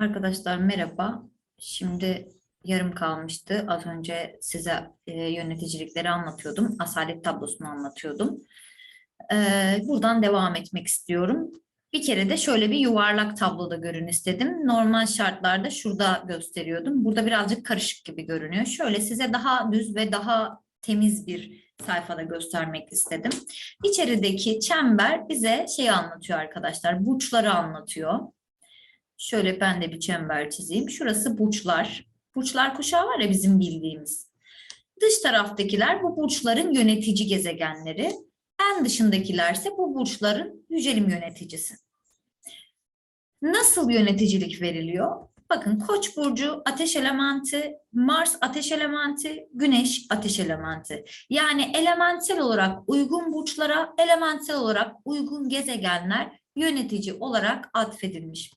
Arkadaşlar merhaba. Şimdi yarım kalmıştı. Az önce size e, yöneticilikleri anlatıyordum. Asalet tablosunu anlatıyordum. Ee, buradan devam etmek istiyorum. Bir kere de şöyle bir yuvarlak tabloda görün istedim. Normal şartlarda şurada gösteriyordum. Burada birazcık karışık gibi görünüyor. Şöyle size daha düz ve daha temiz bir sayfada göstermek istedim. İçerideki çember bize şey anlatıyor arkadaşlar. Burçları anlatıyor. Şöyle ben de bir çember çizeyim. Şurası burçlar. Burçlar kuşağı var ya bizim bildiğimiz. Dış taraftakiler bu burçların yönetici gezegenleri. En dışındakilerse bu burçların yücelim yöneticisi. Nasıl yöneticilik veriliyor? Bakın Koç burcu ateş elementi, Mars ateş elementi, Güneş ateş elementi. Yani elementsel olarak uygun burçlara, elementsel olarak uygun gezegenler yönetici olarak atfedilmiş.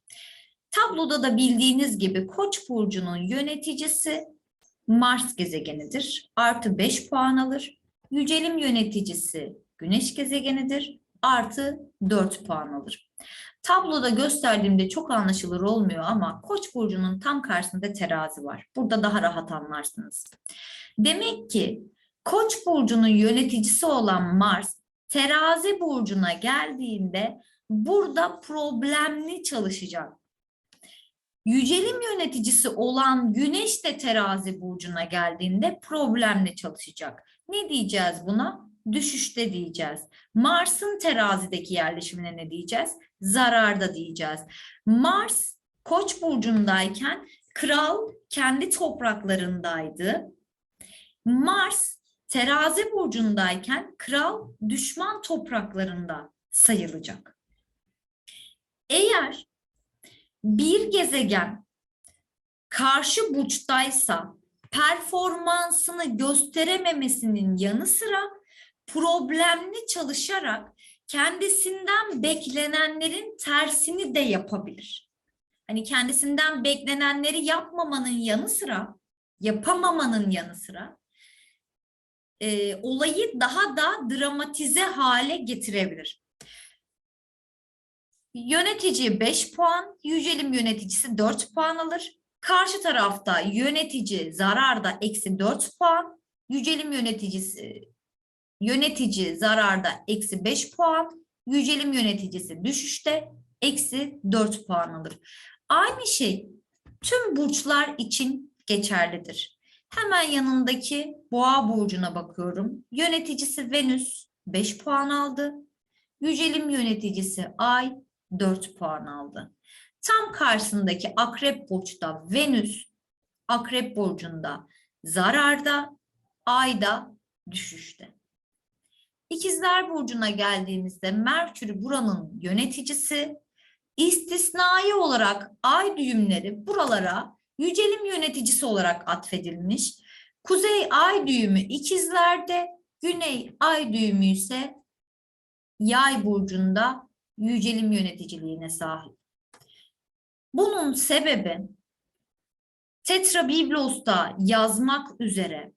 Tabloda da bildiğiniz gibi Koç burcunun yöneticisi Mars gezegenidir. Artı 5 puan alır. Yücelim yöneticisi Güneş gezegenidir. Artı 4 puan alır. Tabloda gösterdiğimde çok anlaşılır olmuyor ama Koç burcunun tam karşısında terazi var. Burada daha rahat anlarsınız. Demek ki Koç burcunun yöneticisi olan Mars terazi burcuna geldiğinde burada problemli çalışacak. Yücelim yöneticisi olan Güneş de terazi burcuna geldiğinde problemle çalışacak. Ne diyeceğiz buna? Düşüşte diyeceğiz. Mars'ın terazideki yerleşimine ne diyeceğiz? Zararda diyeceğiz. Mars Koç burcundayken kral kendi topraklarındaydı. Mars terazi burcundayken kral düşman topraklarında sayılacak. Eğer bir gezegen karşı burçtaysa performansını gösterememesinin yanı sıra problemli çalışarak kendisinden beklenenlerin tersini de yapabilir. Hani kendisinden beklenenleri yapmamanın yanı sıra, yapamamanın yanı sıra e, olayı daha da dramatize hale getirebilir. Yönetici 5 puan, yücelim yöneticisi 4 puan alır. Karşı tarafta yönetici zararda eksi 4 puan, yücelim yöneticisi yönetici zararda eksi 5 puan, yücelim yöneticisi düşüşte eksi 4 puan alır. Aynı şey tüm burçlar için geçerlidir. Hemen yanındaki boğa burcuna bakıyorum. Yöneticisi Venüs 5 puan aldı. Yücelim yöneticisi Ay 4 puan aldı. Tam karşısındaki Akrep burçta Venüs Akrep burcunda zararda, Ay'da düşüşte. İkizler burcuna geldiğimizde Merkür buranın yöneticisi, istisnai olarak ay düğümleri buralara yücelim yöneticisi olarak atfedilmiş. Kuzey ay düğümü ikizlerde, güney ay düğümü ise yay burcunda yücelim yöneticiliğine sahip. Bunun sebebi Tetra Biblos'ta yazmak üzere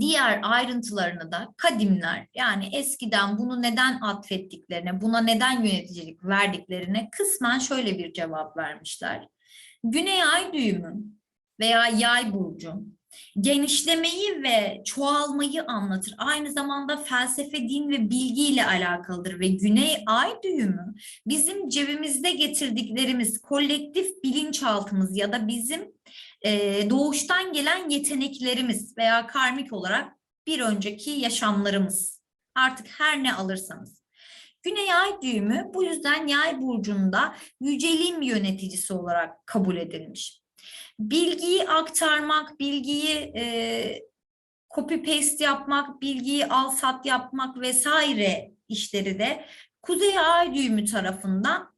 diğer ayrıntılarını da kadimler yani eskiden bunu neden atfettiklerine, buna neden yöneticilik verdiklerine kısmen şöyle bir cevap vermişler. Güney ay düğümü veya yay burcu genişlemeyi ve çoğalmayı anlatır. Aynı zamanda felsefe, din ve bilgi ile alakalıdır ve Güney Ay düğümü bizim cebimizde getirdiklerimiz, kolektif bilinçaltımız ya da bizim e, doğuştan gelen yeteneklerimiz veya karmik olarak bir önceki yaşamlarımız. Artık her ne alırsanız. Güney Ay düğümü bu yüzden Yay burcunda yücelim yöneticisi olarak kabul edilmiş bilgiyi aktarmak, bilgiyi e, copy paste yapmak, bilgiyi al sat yapmak vesaire işleri de Kuzey Ay düğümü tarafından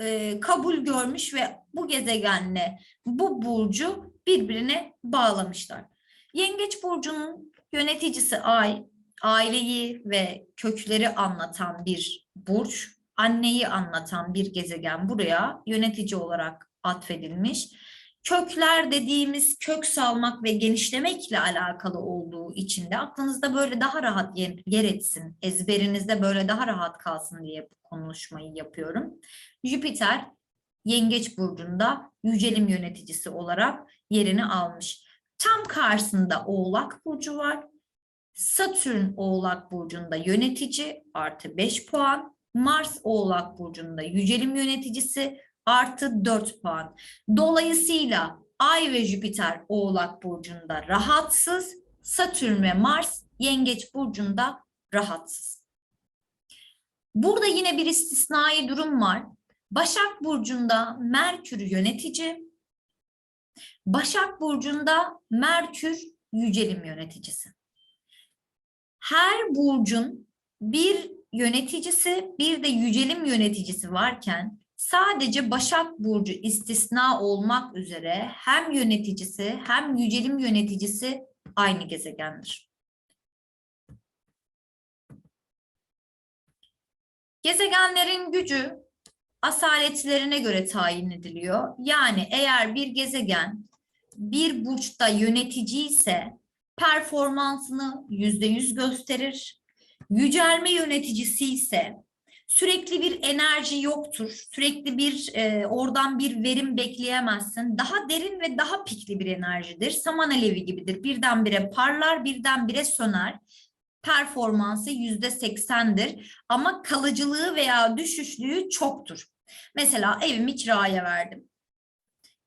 e, kabul görmüş ve bu gezegenle bu burcu birbirine bağlamışlar. Yengeç burcunun yöneticisi Ay, aileyi ve kökleri anlatan bir burç, anneyi anlatan bir gezegen buraya yönetici olarak atfedilmiş kökler dediğimiz kök salmak ve genişlemekle alakalı olduğu için de aklınızda böyle daha rahat yer, etsin, ezberinizde böyle daha rahat kalsın diye bu konuşmayı yapıyorum. Jüpiter Yengeç burcunda yücelim yöneticisi olarak yerini almış. Tam karşısında Oğlak burcu var. Satürn Oğlak burcunda yönetici artı 5 puan. Mars Oğlak burcunda yücelim yöneticisi artı 4 puan. Dolayısıyla Ay ve Jüpiter Oğlak burcunda rahatsız. Satürn ve Mars Yengeç burcunda rahatsız. Burada yine bir istisnai durum var. Başak Burcu'nda Merkür yönetici, Başak Burcu'nda Merkür yücelim yöneticisi. Her burcun bir yöneticisi, bir de yücelim yöneticisi varken sadece Başak Burcu istisna olmak üzere hem yöneticisi hem yücelim yöneticisi aynı gezegendir. Gezegenlerin gücü asaletlerine göre tayin ediliyor. Yani eğer bir gezegen bir burçta yönetici ise performansını yüzde yüz gösterir. Yücelme yöneticisi ise sürekli bir enerji yoktur. Sürekli bir e, oradan bir verim bekleyemezsin. Daha derin ve daha pikli bir enerjidir. Saman alevi gibidir. Birdenbire parlar, birdenbire söner performansı yüzde seksendir ama kalıcılığı veya düşüşlüğü çoktur. Mesela evimi kiraya verdim.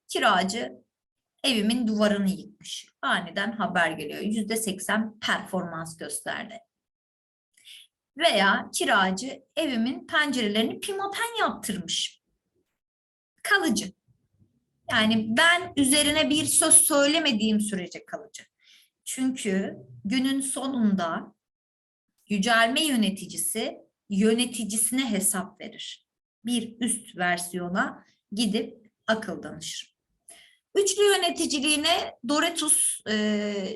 Kiracı evimin duvarını yıkmış. Aniden haber geliyor. Yüzde seksen performans gösterdi. Veya kiracı evimin pencerelerini pimapen yaptırmış. Kalıcı. Yani ben üzerine bir söz söylemediğim sürece kalıcı. Çünkü günün sonunda yücelme yöneticisi yöneticisine hesap verir. Bir üst versiyona gidip akıl danışır. Üçlü yöneticiliğine Doretus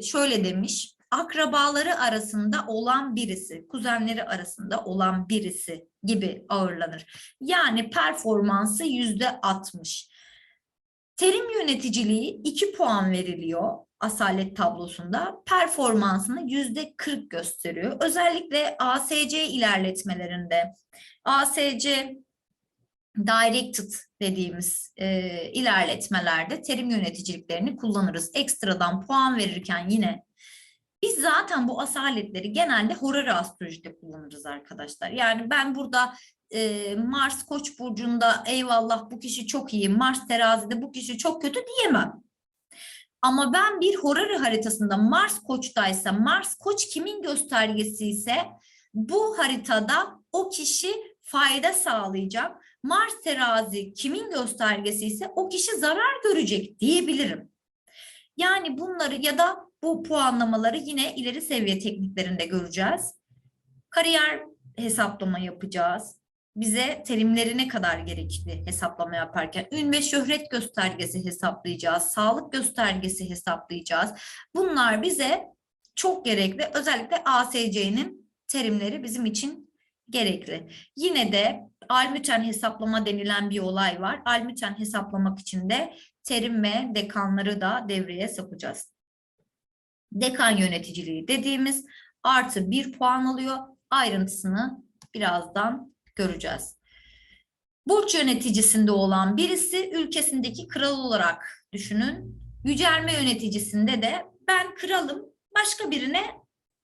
şöyle demiş. Akrabaları arasında olan birisi, kuzenleri arasında olan birisi gibi ağırlanır. Yani performansı yüzde 60. Terim yöneticiliği 2 puan veriliyor asalet tablosunda. Performansını yüzde 40 gösteriyor. Özellikle ASC ilerletmelerinde ASC directed dediğimiz e, ilerletmelerde terim yöneticiliklerini kullanırız. Ekstradan puan verirken yine biz zaten bu asaletleri genelde horary astrolojide kullanırız arkadaşlar. Yani ben burada e, Mars Koç burcunda eyvallah bu kişi çok iyi, Mars terazide bu kişi çok kötü diyemem. Ama ben bir horary haritasında Mars Koç'taysa, Mars Koç kimin göstergesi ise bu haritada o kişi fayda sağlayacak. Mars terazi kimin göstergesi ise o kişi zarar görecek diyebilirim. Yani bunları ya da bu puanlamaları yine ileri seviye tekniklerinde göreceğiz. Kariyer hesaplama yapacağız bize terimleri ne kadar gerekli hesaplama yaparken ün ve şöhret göstergesi hesaplayacağız, sağlık göstergesi hesaplayacağız. Bunlar bize çok gerekli. Özellikle ASC'nin terimleri bizim için gerekli. Yine de almüten hesaplama denilen bir olay var. Almüten hesaplamak için de terim ve dekanları da devreye sokacağız. Dekan yöneticiliği dediğimiz artı bir puan alıyor. Ayrıntısını birazdan göreceğiz. Burç yöneticisinde olan birisi ülkesindeki kral olarak düşünün. Yücelme yöneticisinde de ben kralım başka birine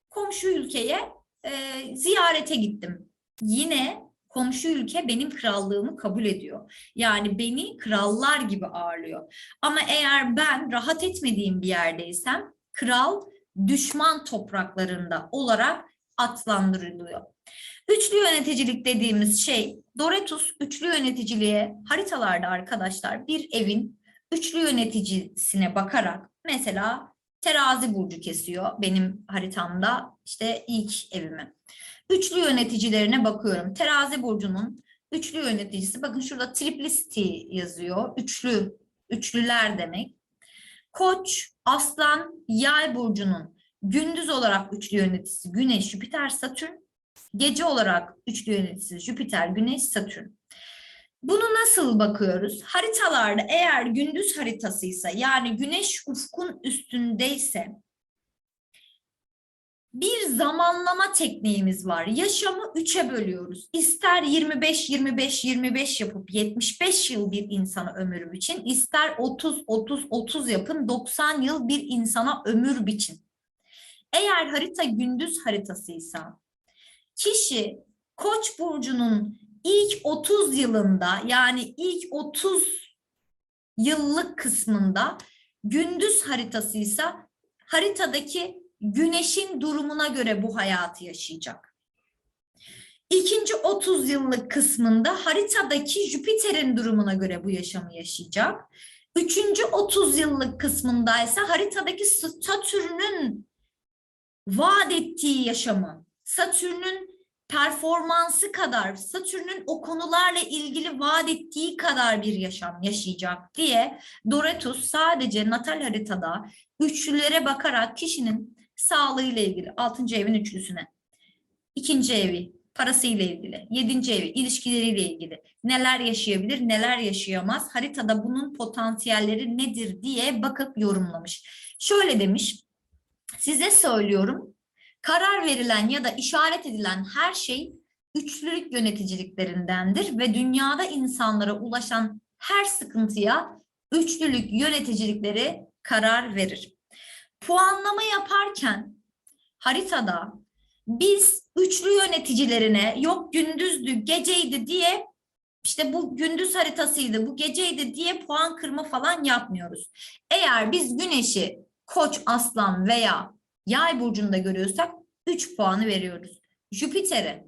komşu ülkeye e, ziyarete gittim. Yine komşu ülke benim krallığımı kabul ediyor. Yani beni krallar gibi ağırlıyor. Ama eğer ben rahat etmediğim bir yerdeysem kral düşman topraklarında olarak adlandırılıyor. Üçlü yöneticilik dediğimiz şey Doretus üçlü yöneticiliğe haritalarda arkadaşlar bir evin üçlü yöneticisine bakarak mesela terazi burcu kesiyor benim haritamda işte ilk evimi. Üçlü yöneticilerine bakıyorum. Terazi burcunun üçlü yöneticisi bakın şurada triplicity yazıyor. Üçlü, üçlüler demek. Koç, aslan, yay burcunun gündüz olarak üçlü yöneticisi Güneş, Jüpiter, Satürn Gece olarak üçlü yöneticisi Jüpiter, Güneş, Satürn. Bunu nasıl bakıyoruz? Haritalarda eğer gündüz haritasıysa yani güneş ufkun üstündeyse bir zamanlama tekniğimiz var. Yaşamı üçe bölüyoruz. İster 25 25 25 yapıp 75 yıl bir insana ömür biçin, ister 30 30 30 yapın 90 yıl bir insana ömür biçin. Eğer harita gündüz haritasıysa kişi Koç burcunun ilk 30 yılında yani ilk 30 yıllık kısmında gündüz haritasıysa haritadaki güneşin durumuna göre bu hayatı yaşayacak. İkinci 30 yıllık kısmında haritadaki Jüpiter'in durumuna göre bu yaşamı yaşayacak. Üçüncü 30 yıllık kısmında ise haritadaki Satürn'ün vaat ettiği yaşamı, Satürn'ün performansı kadar, Satürn'ün o konularla ilgili vaat ettiği kadar bir yaşam yaşayacak diye Doretus sadece natal haritada üçlülere bakarak kişinin sağlığıyla ilgili, altıncı evin üçlüsüne, ikinci evi, parasıyla ilgili, yedinci evi, ilişkileriyle ilgili neler yaşayabilir, neler yaşayamaz, haritada bunun potansiyelleri nedir diye bakıp yorumlamış. Şöyle demiş, size söylüyorum, karar verilen ya da işaret edilen her şey üçlülük yöneticiliklerindendir ve dünyada insanlara ulaşan her sıkıntıya üçlülük yöneticilikleri karar verir. Puanlama yaparken haritada biz üçlü yöneticilerine yok gündüzdü, geceydi diye işte bu gündüz haritasıydı, bu geceydi diye puan kırma falan yapmıyoruz. Eğer biz güneşi koç, aslan veya yay burcunda görüyorsak 3 puanı veriyoruz. Jüpiter'e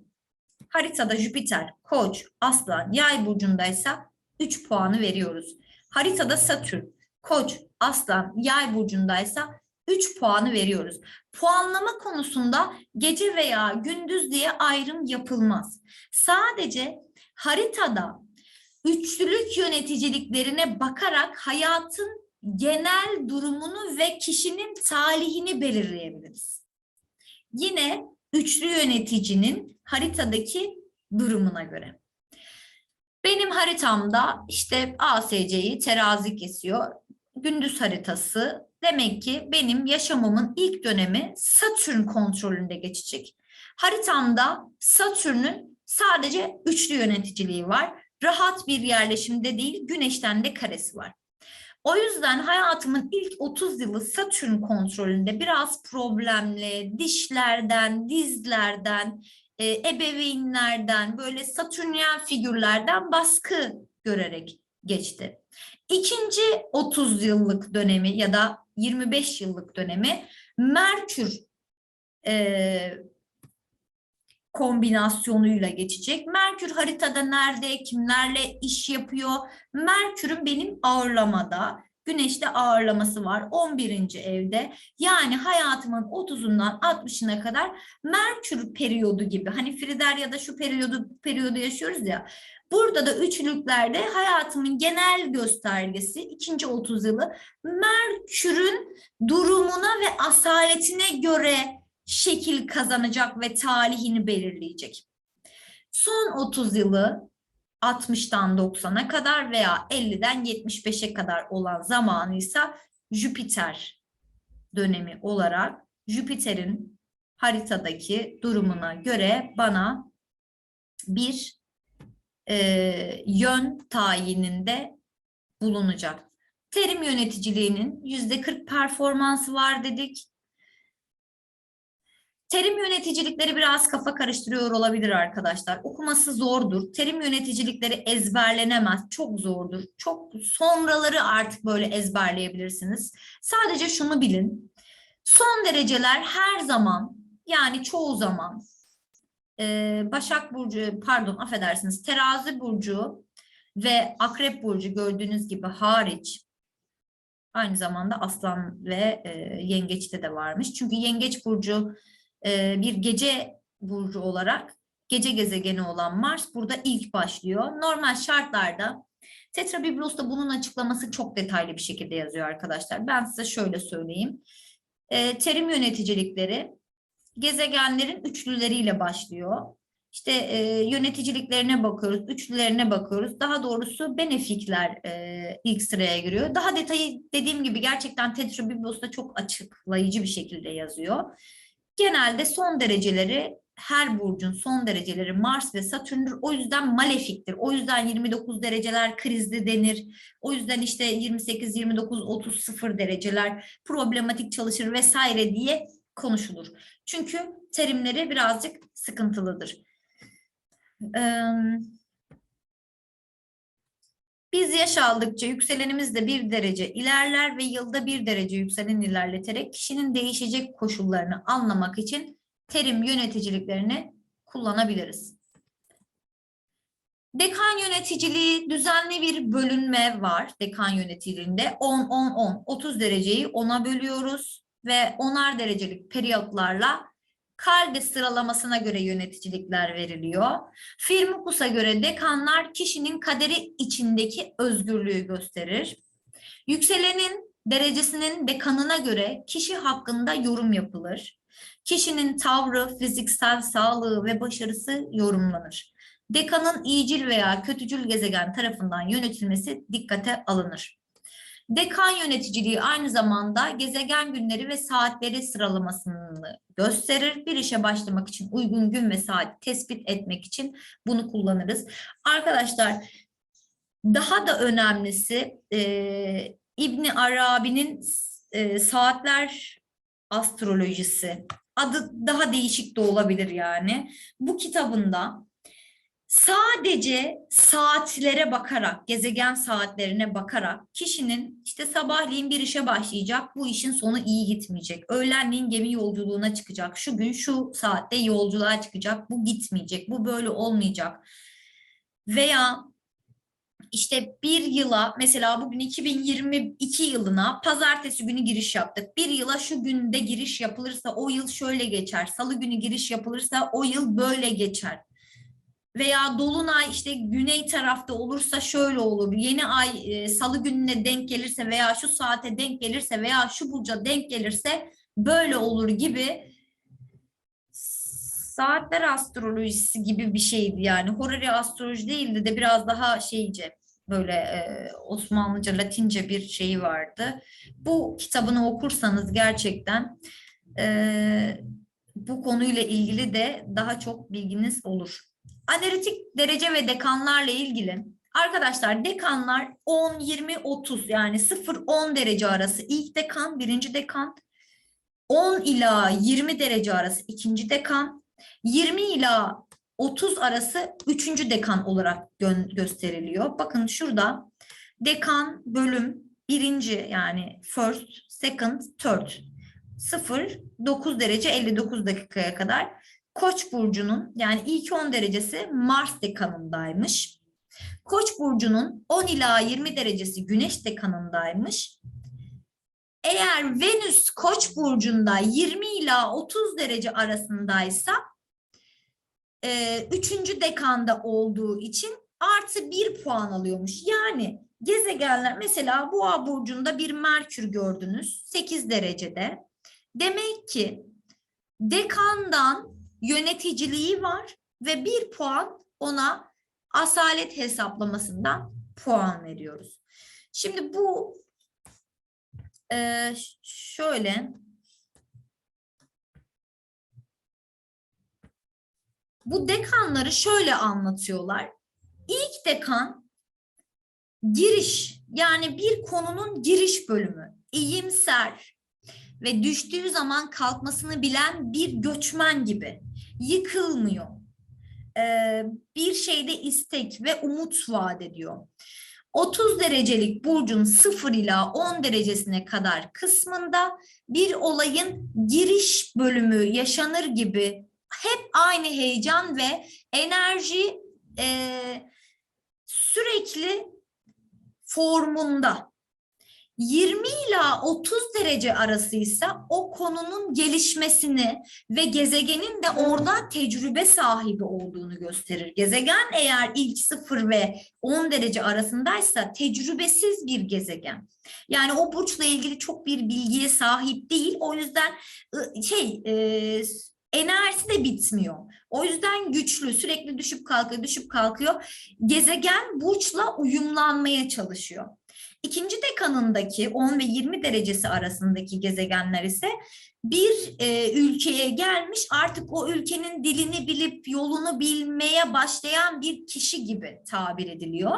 haritada Jüpiter, koç, aslan, yay burcundaysa 3 puanı veriyoruz. Haritada Satürn, koç, aslan, yay burcundaysa 3 puanı veriyoruz. Puanlama konusunda gece veya gündüz diye ayrım yapılmaz. Sadece haritada üçlülük yöneticiliklerine bakarak hayatın genel durumunu ve kişinin talihini belirleyebiliriz. Yine üçlü yöneticinin haritadaki durumuna göre. Benim haritamda işte ASC'yi terazi kesiyor. Gündüz haritası demek ki benim yaşamımın ilk dönemi Satürn kontrolünde geçecek. Haritamda Satürn'ün sadece üçlü yöneticiliği var. Rahat bir yerleşimde değil, güneşten de karesi var. O yüzden hayatımın ilk 30 yılı Satürn kontrolünde biraz problemli, dişlerden, dizlerden, e, ebeveynlerden, böyle Satürnyen figürlerden baskı görerek geçti. İkinci 30 yıllık dönemi ya da 25 yıllık dönemi Merkür e, kombinasyonuyla geçecek. Merkür haritada nerede, kimlerle iş yapıyor? Merkür'ün benim ağırlamada, Güneş'te ağırlaması var 11. evde. Yani hayatımın 30'undan 60'ına kadar Merkür periyodu gibi. Hani Frider ya da şu periyodu periyodu yaşıyoruz ya. Burada da üçlüklerde hayatımın genel göstergesi ikinci 30 yılı Merkür'ün durumuna ve asaletine göre şekil kazanacak ve talihini belirleyecek. Son 30 yılı 60'tan 90'a kadar veya 50'den 75'e kadar olan zamanı ise Jüpiter dönemi olarak Jüpiter'in haritadaki durumuna göre bana bir e, yön tayininde bulunacak. Terim yöneticiliğinin yüzde 40 performansı var dedik. Terim yöneticilikleri biraz kafa karıştırıyor olabilir arkadaşlar. Okuması zordur. Terim yöneticilikleri ezberlenemez. Çok zordur. Çok sonraları artık böyle ezberleyebilirsiniz. Sadece şunu bilin. Son dereceler her zaman yani çoğu zaman e, Başak Burcu pardon affedersiniz Terazi Burcu ve Akrep Burcu gördüğünüz gibi hariç aynı zamanda Aslan ve e, Yengeç'te de varmış. Çünkü Yengeç Burcu e, bir gece burcu olarak gece gezegeni olan Mars burada ilk başlıyor. Normal şartlarda Tetrabiblos'ta bunun açıklaması çok detaylı bir şekilde yazıyor arkadaşlar. Ben size şöyle söyleyeyim. E, terim yöneticilikleri gezegenlerin üçlüleriyle başlıyor. İşte e, yöneticiliklerine bakıyoruz, üçlülerine bakıyoruz. Daha doğrusu benefikler e, ilk sıraya giriyor. Daha detayı dediğim gibi gerçekten Tetrabiblos'ta çok açıklayıcı bir şekilde yazıyor. Genelde son dereceleri her burcun son dereceleri Mars ve Satürn'dür. O yüzden malefiktir. O yüzden 29 dereceler krizli denir. O yüzden işte 28, 29, 30, 0 dereceler problematik çalışır vesaire diye konuşulur. Çünkü terimleri birazcık sıkıntılıdır. Biz yaş aldıkça yükselenimiz de bir derece ilerler ve yılda bir derece yükselen ilerleterek kişinin değişecek koşullarını anlamak için terim yöneticiliklerini kullanabiliriz. Dekan yöneticiliği düzenli bir bölünme var dekan yöneticiliğinde. 10-10-10, 30 dereceyi 10'a bölüyoruz ve 10'ar derecelik periyotlarla kalde sıralamasına göre yöneticilikler veriliyor. Firmukus'a göre dekanlar kişinin kaderi içindeki özgürlüğü gösterir. Yükselenin derecesinin dekanına göre kişi hakkında yorum yapılır. Kişinin tavrı, fiziksel sağlığı ve başarısı yorumlanır. Dekanın iyicil veya kötücül gezegen tarafından yönetilmesi dikkate alınır. Dekan yöneticiliği aynı zamanda gezegen günleri ve saatleri sıralamasını gösterir. Bir işe başlamak için uygun gün ve saat tespit etmek için bunu kullanırız. Arkadaşlar daha da önemlisi e, İbni Arabi'nin e, saatler astrolojisi adı daha değişik de olabilir yani. Bu kitabında sadece saatlere bakarak, gezegen saatlerine bakarak kişinin işte sabahleyin bir işe başlayacak, bu işin sonu iyi gitmeyecek. Öğlenleyin gemi yolculuğuna çıkacak, şu gün şu saatte yolculuğa çıkacak, bu gitmeyecek, bu böyle olmayacak. Veya işte bir yıla mesela bugün 2022 yılına pazartesi günü giriş yaptık. Bir yıla şu günde giriş yapılırsa o yıl şöyle geçer. Salı günü giriş yapılırsa o yıl böyle geçer. Veya dolunay işte güney tarafta olursa şöyle olur. Yeni ay e, salı gününe denk gelirse veya şu saate denk gelirse veya şu burca denk gelirse böyle olur gibi saatler astrolojisi gibi bir şeydi yani. Horary astroloji değildi de biraz daha şeyce böyle e, Osmanlıca, Latince bir şeyi vardı. Bu kitabını okursanız gerçekten e, bu konuyla ilgili de daha çok bilginiz olur. Analitik derece ve dekanlarla ilgili. Arkadaşlar dekanlar 10, 20, 30 yani 0-10 derece arası ilk dekan, birinci dekan. 10 ila 20 derece arası ikinci dekan. 20 ila 30 arası üçüncü dekan olarak gö- gösteriliyor. Bakın şurada dekan bölüm birinci yani first, second, third. 0, 9 derece 59 dakikaya kadar Koç burcunun yani ilk 10 derecesi Mars dekanındaymış. Koç burcunun 10 ila 20 derecesi Güneş dekanındaymış. Eğer Venüs Koç burcunda 20 ila 30 derece arasındaysa e, üçüncü dekanda olduğu için artı bir puan alıyormuş. Yani gezegenler mesela Boğa burcunda bir Merkür gördünüz 8 derecede. Demek ki dekandan yöneticiliği var ve bir puan ona asalet hesaplamasından puan veriyoruz. Şimdi bu e, şöyle bu dekanları şöyle anlatıyorlar. İlk dekan giriş yani bir konunun giriş bölümü, iyimser ve düştüğü zaman kalkmasını bilen bir göçmen gibi yıkılmıyor. Ee, bir şeyde istek ve umut vaat ediyor. 30 derecelik burcun 0 ila 10 derecesine kadar kısmında bir olayın giriş bölümü yaşanır gibi hep aynı heyecan ve enerji e, sürekli formunda. 20 ila 30 derece arasıysa o konunun gelişmesini ve gezegenin de orada tecrübe sahibi olduğunu gösterir. Gezegen eğer ilk 0 ve 10 derece arasındaysa tecrübesiz bir gezegen. Yani o burçla ilgili çok bir bilgiye sahip değil. O yüzden şey e, enerjisi de bitmiyor. O yüzden güçlü, sürekli düşüp kalkıyor, düşüp kalkıyor. Gezegen burçla uyumlanmaya çalışıyor. İkinci dekanındaki 10 ve 20 derecesi arasındaki gezegenler ise bir e, ülkeye gelmiş artık o ülkenin dilini bilip yolunu bilmeye başlayan bir kişi gibi tabir ediliyor.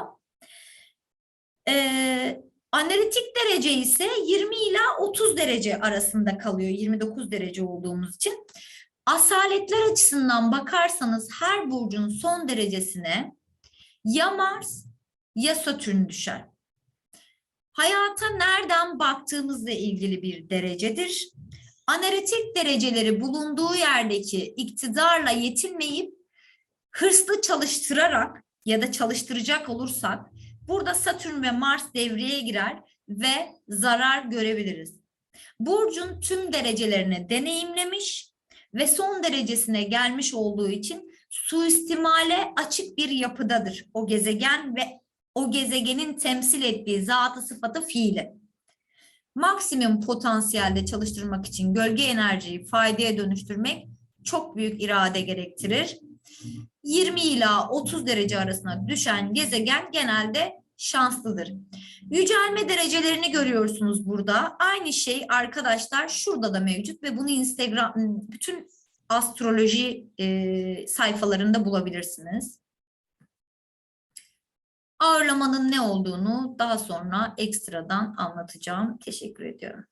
E, analitik derece ise 20 ila 30 derece arasında kalıyor 29 derece olduğumuz için. Asaletler açısından bakarsanız her burcun son derecesine ya Mars ya Satürn düşer. Hayata nereden baktığımızla ilgili bir derecedir. Analitik dereceleri bulunduğu yerdeki iktidarla yetinmeyip hırslı çalıştırarak ya da çalıştıracak olursak burada Satürn ve Mars devreye girer ve zarar görebiliriz. Burcun tüm derecelerini deneyimlemiş ve son derecesine gelmiş olduğu için suistimale açık bir yapıdadır o gezegen ve o gezegenin temsil ettiği zatı sıfatı fiili. Maksimum potansiyelde çalıştırmak için gölge enerjiyi faydaya dönüştürmek çok büyük irade gerektirir. 20 ila 30 derece arasına düşen gezegen genelde şanslıdır. Yücelme derecelerini görüyorsunuz burada. Aynı şey arkadaşlar şurada da mevcut ve bunu Instagram bütün astroloji e, sayfalarında bulabilirsiniz. Ağırlamanın ne olduğunu daha sonra ekstradan anlatacağım. Teşekkür ediyorum.